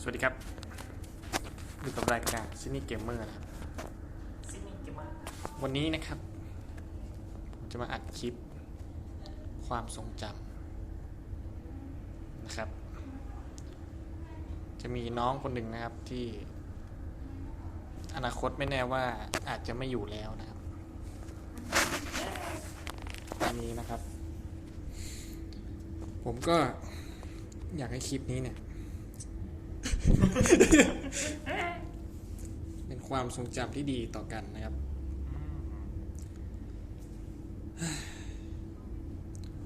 สวัสดีครับอยู่กับรายการซินี่เกมเมอร์นะครับซินี่เกมเมอร์วันนี้นะครับผมจะมาอัดคลิป ความทรงจำนะครับ จะมีน้องคนหนึ่งนะครับที่ อนาคตไม่แน่ว่าอาจจะไม่อยู่แล้วนะครับอันนี้นะครับ ผมก็อยากให้คลิปนี้เนี่ย เป็นความทรงจำที่ดีต่อกันนะครับ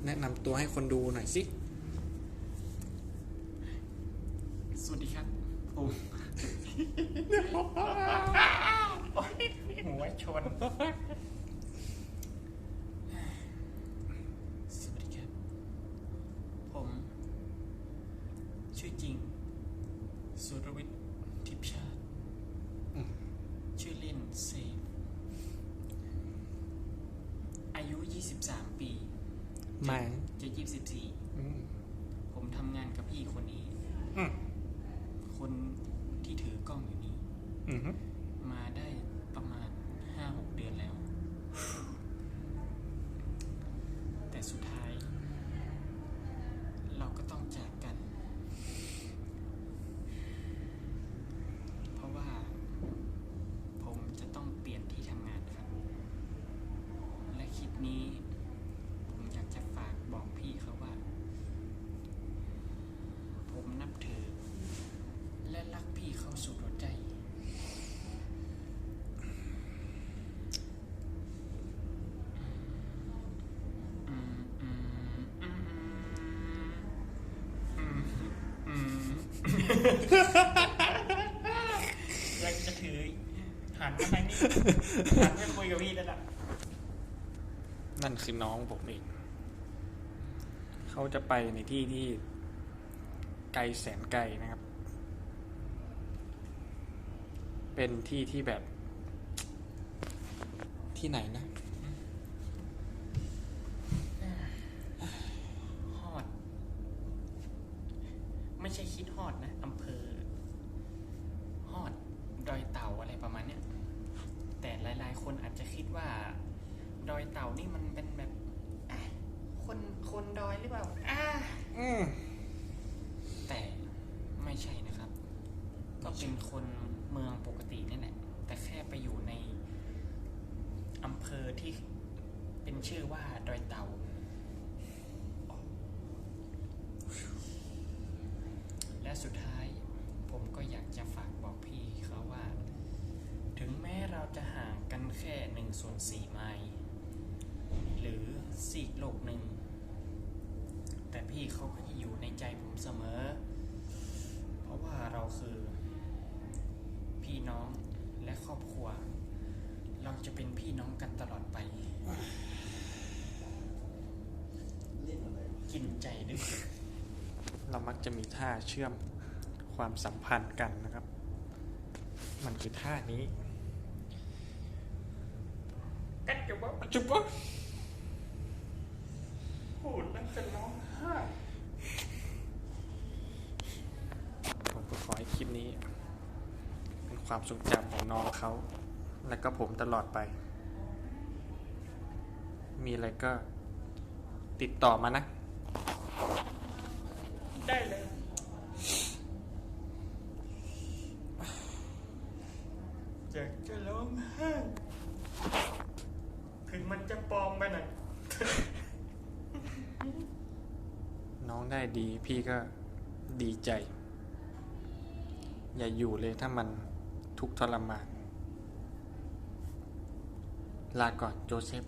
แนะนำตัวให้คนดูหน่อยสิ สวัสดีครับผมโอ๊ยหัวชน สวัสดีครับ ผม ชื่อจริง สุรวิทย์ทิพย์ชาติอืมชื่อเล่นเซฟอายุ 23 ปีมาจะ24อืมผมทำงานกับพี่คนนี้อืมคนที่ถือกล้องอยู่นี้ อืมฮึ มาได้ประมาณ 5-6 เดือนแล้ว แต่สุดท้าย เราก็ต้องจากกัน เพราะว่า ผมจะต้องเปลี่ยนที่ทำงานครับ และคลิปนี้ ผมอยากจะฝากบอกพี่เขาว่า ผมนับถือ และรักพี่เขาสุดหัวใจ อืมอืมอืมอืมอืม อยาจะถือหันมาทางนี้หันไปคุยกับพี่นั่นแหละนั่นคือน้องผมเอง เขาจะไปในที่ที่ ไกลแสนไกลนะครับ เป็นที่ที่แบบ ที่ไหนนะ ฮอด ไม่ใช่คิดฮอดนะอำเภอฮอดดอยเต่าอะไรประมาณเนี้ยแต่หลายๆ คนอาจจะคิดว่า ดอยเต่านี่มันเป็นแบบอะคนคนดอยหรือเปล่าอ่าอืมแต่ไม่ใช่นะครับ ก็เป็นคนเมืองปกตินี่แหละแต่แค่ไปอยู่ในอำเภอที่เป็นชื่อว่าดอยเต่า และสุดท้ายผมก็อยากจะฝากบอกพี่เขาว่า ถึงแม้เราจะห่างกันแค่หนึ่งส่วนสี่ไมล์หรือสี่โลกหนึ่ง แต่พี่เขาก็จะอยู่ในใจผมเสมอ เพราะว่าเราคือ พี่น้องและครอบครัว เราจะเป็นพี่น้องกันตลอดไป กินใจด้วย เรามักจะมีท่าเชื่อมความสัมพันธ์กันนะครับ มันคือท่านี้กัดจะว่าจุ๊บวะพูดแล้วจะร้องไห้ผมก็ขอให้คลิปนี้ เป็นความทรงจำของน้องเขา และก็ผมตลอดไป มีอะไรก็ติดต่อมานะ ได้เลย อยากจะร้องไห้ถึงมันจะปลอมไปหน่อยน้องได้ดีพี่ก็ดีใจ อย่าอยู่เลยถ้ามันทุกข์ทรมาน ลาก่อนโจเซฟ